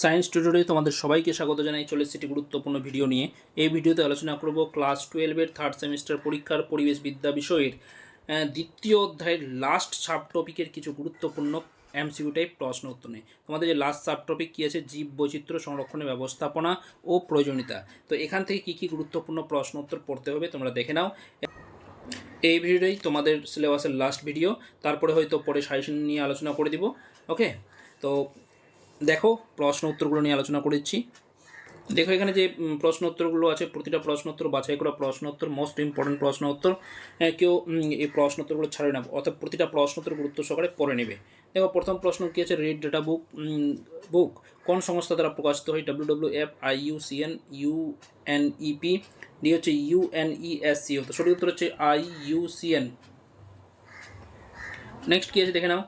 Science টিউটোরে তোমাদের সবাইকে স্বাগত জানাই। চলে একটি গুরুত্বপূর্ণ ভিডিও নিয়ে। এই ভিডিওতে আলোচনা করব ক্লাস টুয়েলভের থার্ড সেমিস্টার পরীক্ষার পরিবেশ বিদ্যা বিষয়ের দ্বিতীয় অধ্যায়ের লাস্ট সাব টপিকের কিছু গুরুত্বপূর্ণ এমসিকিউ টাইপ প্রশ্ন উত্তর নেই তোমাদের যে লাস্ট সাব টপিক কী আছে? জীব বৈচিত্র্য সংরক্ষণের ব্যবস্থাপনা ও প্রয়োজনীয়তা। তো এখান থেকে কী কী গুরুত্বপূর্ণ প্রশ্ন উত্তর পড়তে হবে তোমরা দেখে নাও। এই ভিডিওটাই তোমাদের সিলেবাসের লাস্ট ভিডিও তারপরে হয়তো পরে সাজেশন নিয়ে আলোচনা করে দিব। ওকে তো দেখো, প্রশ্ন উত্তরগুলো নিয়ে আলোচনা করেছি। দেখো, এখানে যে প্রশ্ন উত্তরগুলো আছে, প্রতিটা প্রশ্ন উত্তর বাছাই করা প্রশ্ন উত্তর মোস্ট ইম্পর্টেন্ট প্রশ্ন উত্তর কেউ এই প্রশ্ন উত্তরগুলো ছাড়ে না, অর্থাৎ প্রতিটা প্রশ্ন উত্তর গুরুত্ব সহকারে পড়ে নেবে। দেখো, প্রথম প্রশ্ন কী আছে? রেড ডেটা বুক বুক কোন সংস্থা দ্বারা প্রকাশিত হয়? W W F I U C N U N EP D হচ্ছে U N E S C তো সঠিক উত্তর হচ্ছে I U C N next কী আছে? দেখে নাও।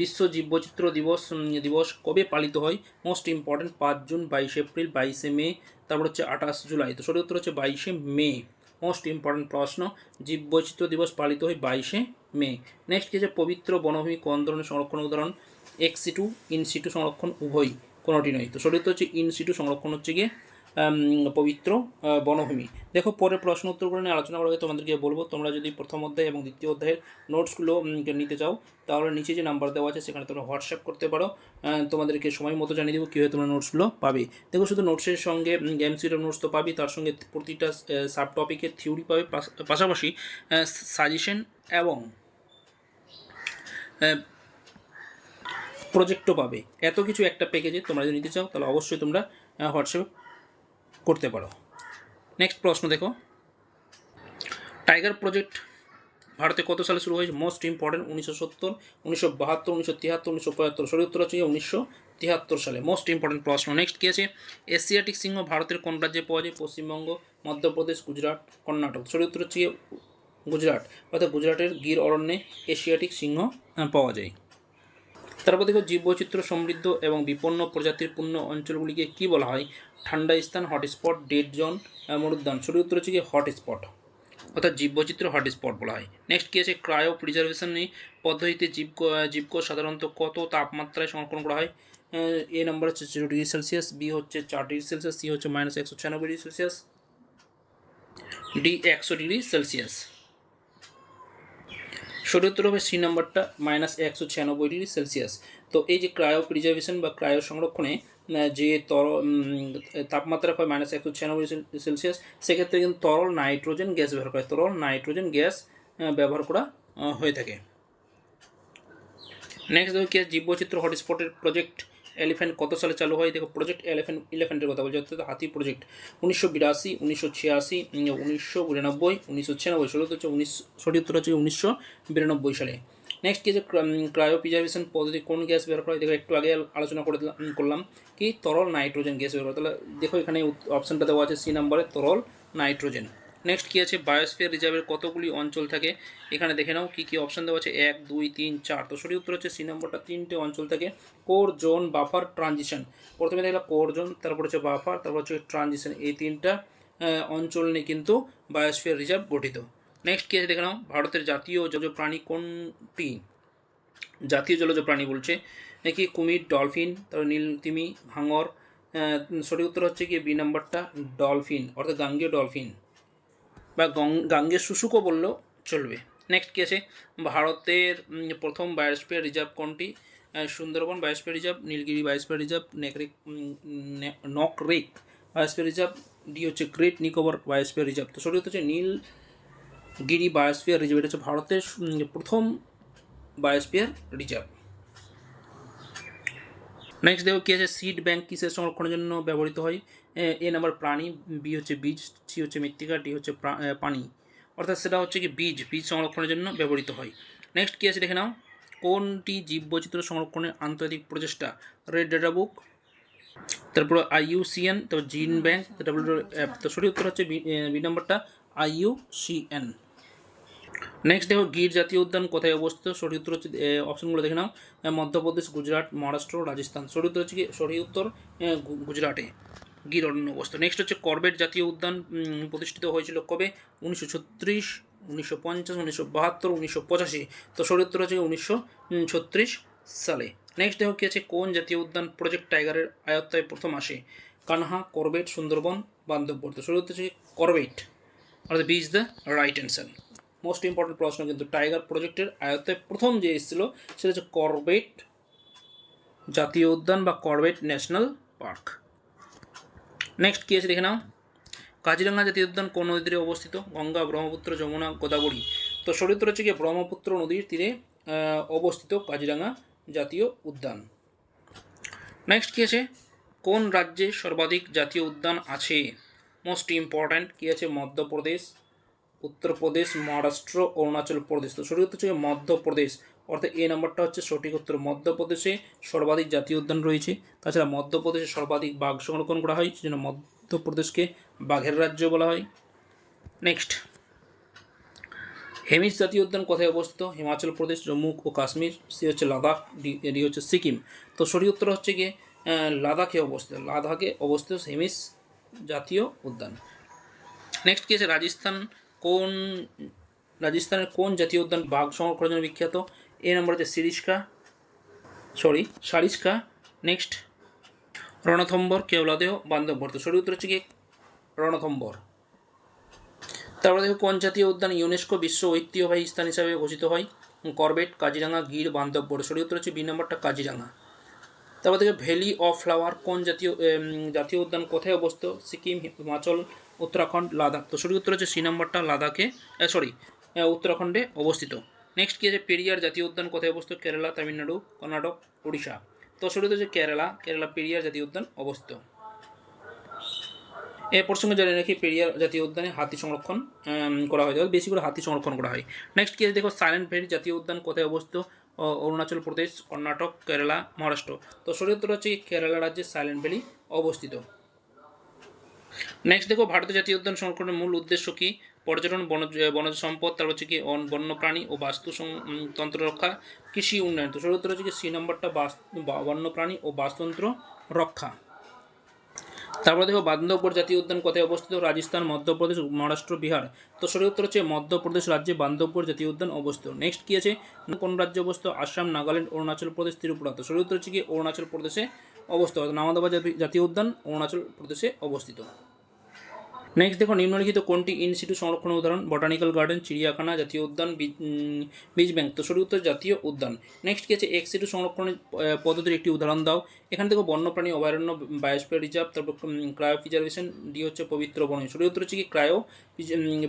বিশ্ব জীববৈচিত্র্য দিবস উম, দিবস কবে পালিত হয়? মোস্ট ইম্পর্টেন্ট পাঁচ জুন বাইশে এপ্রিল বাইশে মে তারপর হচ্ছে আঠাশ জুলাই। তো সঠিক উত্তর হচ্ছে বাইশে মে। মোস্ট ইম্পর্টেন্ট প্রশ্ন জীববৈচিত্র্য দিবস পালিত হয় বাইশে মে। নেক্সট কী আছে? পবিত্র বনভূমি কোন ধরনের সংরক্ষণ উদাহরণ? এক্সিটু ইনসিটু সংরক্ষণ উভয় কোনোটি নয়। তো সঠিক হচ্ছে ইনসিটু সংরক্ষণ হচ্ছে গিয়ে পবিত্র বনভূমি। দেখো পরে প্রশ্ন উত্তরগুলো নিয়ে আলোচনা করা হবে তোমাদেরকে বলব, তোমরা যদি প্রথম অধ্যায় এবং দ্বিতীয় অধ্যায়ের নোটসগুলো নিতে চাও, তাহলে নিচে যে নাম্বার দেওয়া আছে, সেখানে তোমরা হোয়াটসঅ্যাপ করতে পারো। তোমাদেরকে সময় মতো জানিয়ে দেবো কীভাবে তোমরা নোটসগুলো পাবে। দেখো, শুধু নোটসের সঙ্গে এমসিটার নোটস তো পাবি, তার সঙ্গে প্রতিটা সাব টপিকের থিওরি পাবে, পাশ- পাশাপাশি সাজেশন এবং প্রজেক্টও পাবে। এত কিছু একটা প্যাকেজে তোমরা যদি নিতে চাও, তাহলে অবশ্যই তোমরা হোয়াটসঅ্যাপ করতে পারো। নেক্সট প্রশ্ন দেখো। টাইগার প্রজেক্ট ভারতে কত সালে শুরু হয়েছে? মোস্ট ইম্পর্টেন্ট উনিশশো সত্তর, উনিশশো বাহাত্তর, উনিশশো তিয়াত্তর উনিশশো পঁয়াত্তর সঠিক উত্তর উনিশশো তিয়াত্তর সালে। মোস্ট ইম্পর্টেন্ট প্রশ্ন। নেক্সট কী আছে? এশিয়াটিক সিংহ ভারতের কোন রাজ্যে পাওয়া যায়? পশ্চিমবঙ্গ, মধ্যপ্রদেশ, গুজরাট, কর্ণাটক। সঠিক উত্তর হচ্ছে গুজরাট। অর্থাৎ গুজরাটের গির অরণ্যে এশিয়াটিক সিংহ পাওয়া যায়। তারপর দেখো জীববৈচিত্র্য সমৃদ্ধ এবং বিপন্ন প্রজাতির পূর্ণ অঞ্চলগুলিকে কী বলা হয়? ঠান্ডা স্থান, হটস্পট, ডেড জোন মরুদ্যান। সঠিক উত্তর হচ্ছে কি হটস্পট। অর্থাৎ জীববৈচিত্র্য হটস্পট বলা হয়। নেক্সট কী আছে? ক্রায়ো প্রিজার্ভেশন পদ্ধতিতে জীব জীবকোষ সাধারণত কত তাপমাত্রায় সংরক্ষণ করা হয়? এ নাম্বার হচ্ছে জিরো ডিগ্রি সেলসিয়াস বি হচ্ছে চার ডিগ্রি সেলসিয়াস সি হচ্ছে মাইনাস একশো ছিয়ানব্বই ডিগ্রি সেলসিয়াস ডি একশো ডিগ্রি সেলসিয়াস সঠিক উত্তর হবে সি নাম্বারটা মাইনাস একশো ছিয়ানব্বই ডিগ্রি সেলসিয়াস তো এই যে ক্রায়ো প্রিজার্ভেশন বা ক্রায়ো সংরক্ষণে যে তরল তাপমাত্রা হয় মাইনাস একশো ছিয়ানব্বই সেলসিয়াস সেক্ষেত্রে কিন্তু তরল নাইট্রোজেন গ্যাস ব্যবহার করে তরল নাইট্রোজেন গ্যাস ব্যবহার করা হয়ে থাকে। নেক্সট দেখো কি জীববৈচিত্র হটস্পটের প্রজেক্ট এলিফ্যান্ট কত সালে চালু হয়? দেখো প্রজেক্ট এলিফ্যান্ট ইলেফ্যান্টের কথা বলছি, অর্থাৎ হাতি প্রজেক্ট উনিশশো বিরাশি, উনিশশো ছিয়াশি উনিশশো বিরানব্বই, উনিশশো ছিয়ানব্বই সঠিক হচ্ছে উনিশ সঠিক উত্তর হচ্ছে উনিশশো বিরানব্বই সালে। নেক্সট কি আছে ক্রায়ো প্রিজার্ভেশন পদ্ধতি, কোন গ্যাস ব্যবহার করা হয়? দেখো, একটু আগে আলোচনা করে দিলাম করলাম কি? তরল নাইট্রোজেন গ্যাস ব্যবহার করা। তাহলে দেখো এখানে অপশানটা দেওয়া আছে সি নাম্বারে, তরল নাইট্রোজেন। নেক্সট কী আছে? বায়োস্ফিয়ার রিজার্ভের কতগুলি অঞ্চল থাকে? এখানে দেখে নাও কী কী অপশান দেওয়া আছে। এক, দুই, তিন, চার। তো সঠিক উত্তর হচ্ছে সি নম্বরটা তিনটে অঞ্চল থাকে। কোর জোন বাফার ট্রানজিশন প্রথমে দেখলাম কোর জোন তারপর হচ্ছে বাফার তারপর হচ্ছে ট্রানজিশন এই তিনটা অঞ্চল নিয়ে কিন্তু বায়োস্ফিয়ার রিজার্ভ গঠিত। নেক্সট কী আছে? দেখে নাও। ভারতের জাতীয় জলজ প্রাণী কোনটি? জাতীয় জলজ প্রাণী বলছে। নাকি কুমির ডলফিন তারপর নীল তিমি, ভাঙর সঠিক উত্তর হচ্ছে কি? বি নাম্বারটা ডলফিন অর্থাৎ গাঙ্গীয় ডলফিন বা গং- গাঙ্গেয় শুশুকও বললেও চলবে। নেক্সট কী আছে? ভারতের প্রথম বায়োস্ফিয়ার রিজার্ভ কোনটি? Sundarban biosphere reserve, Nilgiri biosphere reserve Nokrek Nokrek biosphere reserve, D হচ্ছে গ্রেট নিকোবর বায়োস্ফিয়ার রিজার্ভ। তো সঠিক হচ্ছে নীলগিরি বায়োস্ফিয়ার রিজার্ভ। এটা হচ্ছে ভারতের প্রথম বায়োস্ফিয়ার রিজার্ভ। নেক্সট দেখো কী আছে? সিড ব্যাংক কিসের সংরক্ষণের জন্য ব্যবহৃত হয়? এ- নাম্বার প্রাণী বি হচ্ছে বীজ সি হচ্ছে মৃত্তিকা ডি হচ্ছে পানি। অর্থাৎ সেটা হচ্ছে কি বীজ বীজ সংরক্ষণের জন্য ব্যবহৃত হয়। নেক্সট কী আছে দেখে নাও? কোনটি জীববৈচিত্র্য সংরক্ষণের আন্তর্জাতিক প্রচেষ্টা? রেড ডেটা বুক তারপর আইইউসিএন তারপর জিন ব্যাংক তারপর অ্যাপ তো সঠিক উত্তর হচ্ছে বি নম্বরটা আইইউসিএন নেক্সট দেখো, গির জাতীয় উদ্যান কোথায় অবস্থিত? সঠিক উত্তর হচ্ছে অপশনগুলো দেখে নাও। মধ্যপ্রদেশ, গুজরাট, মহারাষ্ট্র, রাজস্থান। সঠিক উত্তর হচ্ছে কি? সঠিক উত্তর গুজরাটে গির অরণ্য অবস্থিত। নেক্সট হচ্ছে করবেট জাতীয় উদ্যান প্রতিষ্ঠিত হয়েছিল কবে? উনিশশো ছত্রিশ, উনিশশো পঞ্চাশ, উনিশশো বাহাত্তর, উনিশশো পঁচাশি। তো সঠিক উত্তর হচ্ছে উনিশশো ছত্রিশ সালে। নেক্সট দেখো কি আছে? কোন জাতীয় উদ্যান প্রজেক্ট টাইগারের আয়ত্তায় প্রথম আসে? কানহা করবেট সুন্দরবন বান্ধবপুর তো শুরু হচ্ছে করবেট অর্থাৎ B is the right answer most important প্রশ্ন কিন্তু টাইগার প্রজেক্টের আয়ত্তায় প্রথম যে এসেছিল সেটা হচ্ছে করবেট জাতীয় উদ্যান বা করবেট ন্যাশনাল পার্ক। নেক্সট কী আছে দেখে নাও? কাজিরাঙ্গা জাতীয় উদ্যান কোন নদীর তীরে অবস্থিত? গঙ্গা, ব্রহ্মপুত্র, যমুনা, গোদাবরী। তো শরীর হচ্ছে গিয়ে ব্রহ্মপুত্র নদীর তীরে অবস্থিত কাজিরাঙ্গা জাতীয় উদ্যান। নেক্সট কী আছে? কোন রাজ্যে সর্বাধিক জাতীয় উদ্যান আছে? মোস্ট ইম্পর্ট্যান্ট কী আছে? মধ্যপ্রদেশ উত্তরপ্রদেশ, মহারাষ্ট্র, অরুণাচল প্রদেশ। তো সঠিক উত্তর হচ্ছে মধ্যপ্রদেশ। অর্থাৎ এই নাম্বারটা হচ্ছে সঠিক উত্তর। মধ্যপ্রদেশে সর্বাধিক জাতীয় উদ্যান রয়েছে। তাছাড়া মধ্যপ্রদেশে সর্বাধিক বাঘ সংরক্ষণ করা হয়, সেজন্য মধ্যপ্রদেশকে বাঘের রাজ্য বলা হয়। নেক্সট হেমিস জাতীয় উদ্যান কোথায় অবস্থিত? হিমাচল প্রদেশ, জম্মু ও কাশ্মীর। সে হচ্ছে লাদাখ, ডি- হচ্ছে সিকিম। তো সঠিক উত্তর হচ্ছে গিয়ে লাদাখে অবস্থিত। লাদাখে অবস্থিত হেমিস জাতীয় উদ্যান। নেক্সট কি আছে? রাজস্থান কোন রাজস্থানের কোন জাতীয় উদ্যান বাঘ সংরক্ষণের জন্য বিখ্যাত? এ নম্বর হচ্ছে সিরিস্কা সরি সারিস্কা নেক্সট রণথম্বর কেওলাদেহ বান্ধবভর তো সঠিক উত্তর হচ্ছে কি? রণথম্বর। তারপরে দেখো কোন জাতীয় উদ্যান ইউনেস্কো বিশ্ব ঐতিহ্যবাহী স্থান হিসাবে ঘোষিত হয়? করবেট কাজিরাঙ্গা গির বান্ধবপুর সঠিক উত্তর হচ্ছে বি নম্বরটা কাজিরাঙ্গা তারপর দেখো ভ্যালি অফ ফ্লাওয়ার, কোন জাতীয় জাতীয় উদ্যান কোথায় অবস্থিত? সিকিম, হিমাচল উত্তরাখণ্ড, লাদাখ। তো সঠিক উত্তর হচ্ছে সি নম্বরটা লাদাখে সরি উত্তরাখণ্ডে অবস্থিত। নেক্সট কি আছে? পেরিয়ার জাতীয় উদ্যান কোথায় অবস্থিত? কেরালা, তামিলনাড়ু, কর্ণাটক উড়িষ্যা তো সঠিক হচ্ছে কেরালা। কেরালা পেরিয়ার জাতীয় উদ্যান অবস্থিত। এ প্রসঙ্গে জানিয়ে রাখি, পেরিয়ার জাতীয় উদ্যানে হাতি সংরক্ষণ করা হয়। বেশি করে হাতি সংরক্ষণ করা হয়। নেক্সট কি আছে? দেখো সাইলেন্ট ভ্যালি জাতীয় উদ্যান কোথায় অবস্থিত? অরুণাচল প্রদেশ, কর্ণাটক, কেরালা, মহারাষ্ট্র। তো সঠিক উত্তর হচ্ছে কেরালা রাজ্যে সাইলেন্ট ভ্যালি অবস্থিত। নেক্সট দেখো ভারতীয় জাতীয় উদ্যান সংরক্ষণের মূল উদ্দেশ্য কি? পর্যটন, বনজ বনজ সম্পদ তারপর হচ্ছে কি বন্যপ্রাণী ও বাস্তু তন্ত্র রক্ষা, কৃষি উন্নয়ন। তো সঠিক উত্তর হচ্ছে কি, সি নম্বরটা বন্যপ্রাণী ও বাস্তুতন্ত্র রক্ষা। তারপরে দেখো, বান্ধবপুর জাতীয় উদ্যান কোথায় অবস্থিত? রাজস্থান, মধ্যপ্রদেশ, মহারাষ্ট্র, বিহার। তো সঠিক উত্তর হচ্ছে মধ্যপ্রদেশ রাজ্যে বান্ধবপুর জাতীয় উদ্যান অবস্থিত। নেক্সট কি আছে? কোন রাজ্যে অবস্থিত? আসাম, নাগাল্যান্ড, অরুণাচল প্রদেশ, ত্রিপুরা। তো সঠিক উত্তর হচ্ছে কি, অরুণাচল প্রদেশে অবস্থিত নামাদাবাদ জাতীয় উদ্যান, অরুণাচল প্রদেশে অবস্থিত। নেক্সট দেখো, নিম্নলিখিত কোনটি ইনস্টিটিউট সংরক্ষণের উদাহরণ? বটানিক্যাল গার্ডেন চিড়িয়াখানা, জাতীয় উদ্যান বীজ ব্যাংক তো সঠিক উত্তর জাতীয় উদ্যান। নেক্সট কি আছে এক্সিটু সংরক্ষণের পদ্ধতির একটি উদাহরণ দাও। এখানে দেখো, বন্যপ্রাণী অভয়ারণ্য বায়োস্ফিয়ার রিজার্ভ তারপর ক্রায়ো প্রিজার্ভেশন ডি হচ্ছে পবিত্র বন। সঠিক উত্তর হচ্ছে কি? ক্রায়ো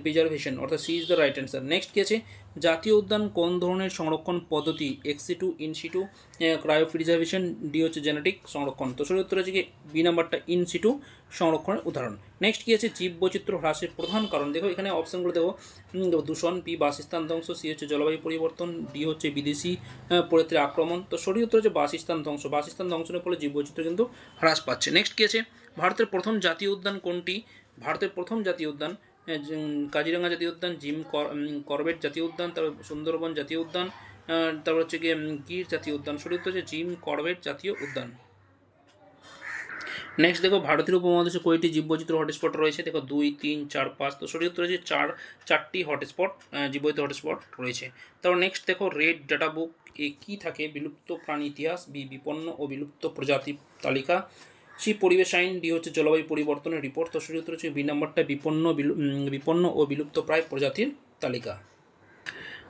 প্রিজার্ভেশন অর্থাৎ C is the right answer next কি আছে জাতীয় উদ্যান কোন ধরনের সংরক্ষণ পদ্ধতি? Ex situ in situ cryopreservation D হচ্ছে জেনেটিক সংরক্ষণ। তো সঠিক উত্তর হচ্ছে কি? বি নাম্বারটা ইনসিটু সংরক্ষণের উদাহরণ। নেক্সট কী আছে? জীব বৈচিত্র্য হ্রাসের প্রধান কারণ। দেখো এখানে অপশানগুলো দেখো দূষণ বি বাসস্থান ধ্বংস সি হচ্ছে জলবায়ু পরিবর্তন ডি হচ্ছে বিদেশি প্রজাতির আক্রমণ। তো সঠিক উত্তর হচ্ছে বাসস্থান ধ্বংস। বাসস্থান ধ্বংসের ফলে জীব বৈচিত্র্য কিন্তু হ্রাস পাচ্ছে। নেক্সট কী আছে? ভারতের প্রথম জাতীয় উদ্যান কোনটি? ভারতের প্রথম জাতীয় উদ্যান কাজিরাঙ্গা জাতীয় উদ্যান, জিম কর- করবেট জাতীয় উদ্যান, তারপর সুন্দরবন জাতীয় উদ্যান তারপর হচ্ছে গিয়ে গির জাতীয় উদ্যান সঠিক হচ্ছে জিম করবেট জাতীয় উদ্যান। নেক্সট দেখো, ভারতের উপমহাদেশে কয়টি জীববৈচিত্র্য হটস্পট রয়েছে? দেখো, দুই, তিন, চার, পাঁচ, তো সঠিক উত্তর হচ্ছে চার, চারটি হটস্পট জীববৈচিত্র্য হটস্পট রয়েছে। তারপর নেক্সট দেখো রেড ডাটা বুক এ কী থাকে? বিলুপ্ত প্রাণী ইতিহাস, বি, বিপন্ন ও বিলুপ্ত প্রজাতি তালিকা। সি পরিবেশ আইন ডি হচ্ছে জলবায়ু পরিবর্তনের রিপোর্ট তো উত্তর হচ্ছে বি নাম্বারটা বিপন্ন বিপন্ন ও বিলুপ্ত প্রায় প্রজাতির তালিকা।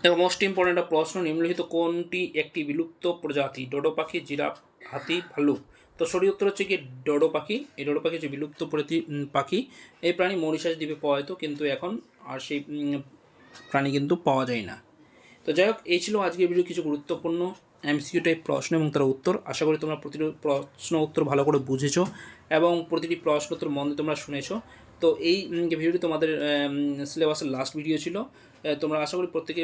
এবং মোস্ট ইম্পর্টেন্ট প্রশ্ন নিম্নলিখিত কোনটি একটি বিলুপ্ত প্রজাতি? ডোডো পাখি জিরাফ হাতি ভাল্লুক। তো সঠিক উত্তর হচ্ছে কি ডোডো পাখি। এই ডোডো পাখি হচ্ছে বিলুপ্ত প্রজাতি উম, পাখি। এই প্রাণী মরিশাস দ্বীপে পাওয়া যেত কিন্তু এখন আর সেই প্রাণী কিন্তু পাওয়া যায় না। তো যাই হোক এই ছিল আজকের ভিডিও কিছু গুরুত্বপূর্ণ এমসিকিউ টাইপ প্রশ্ন এবং তার উত্তর। আশা করি তোমরা প্রতিটি প্রশ্ন উত্তর ভালো করে বুঝেছ এবং প্রতিটি প্রশ্ন উত্তর মন তোমরা শুনেছো। তো এই ভিডিওটি তোমাদের সিলেবাসের লাস্ট ভিডিও ছিল তোমরা আশা করি প্রত্যেকে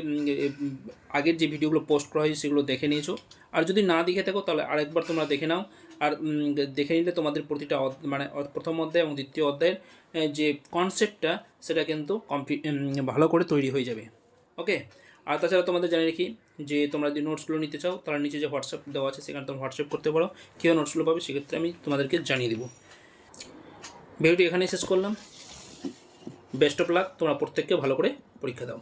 আগের যে ভিডিওগুলো পোস্ট করা হয়েছে সেগুলো দেখে নিয়েছো। আর যদি না দেখে থাকো তাহলে আরেকবার তোমরা দেখে নাও। আর দেখে নিলে তোমাদের প্রতিটা মানে প্রথম অধ্যায় এবং দ্বিতীয় অধ্যায়ের যে কনসেপ্টটা সেটা কিন্তু কমপ্লিট ভালো করে তৈরি হয়ে যাবে। ওকে আর তাছাড়া তোমাদের জানিয়ে রাখি যে তোমরা যদি নোটসগুলো নিতে চাও তাহলে নিচে যে হোয়াটসঅ্যাপ দেওয়া আছে, সেখানে তোমরা হোয়াটসঅ্যাপ করতে পারো। কেউ নোটসগুলো পাবে, সেক্ষেত্রে আমি তোমাদেরকে জানিয়ে দেবো। ভিডিওটি এখানেই শেষ করলাম। বেস্ট অফ লাক তোমরা প্রত্যেককে ভালো করে পরীক্ষা দাও।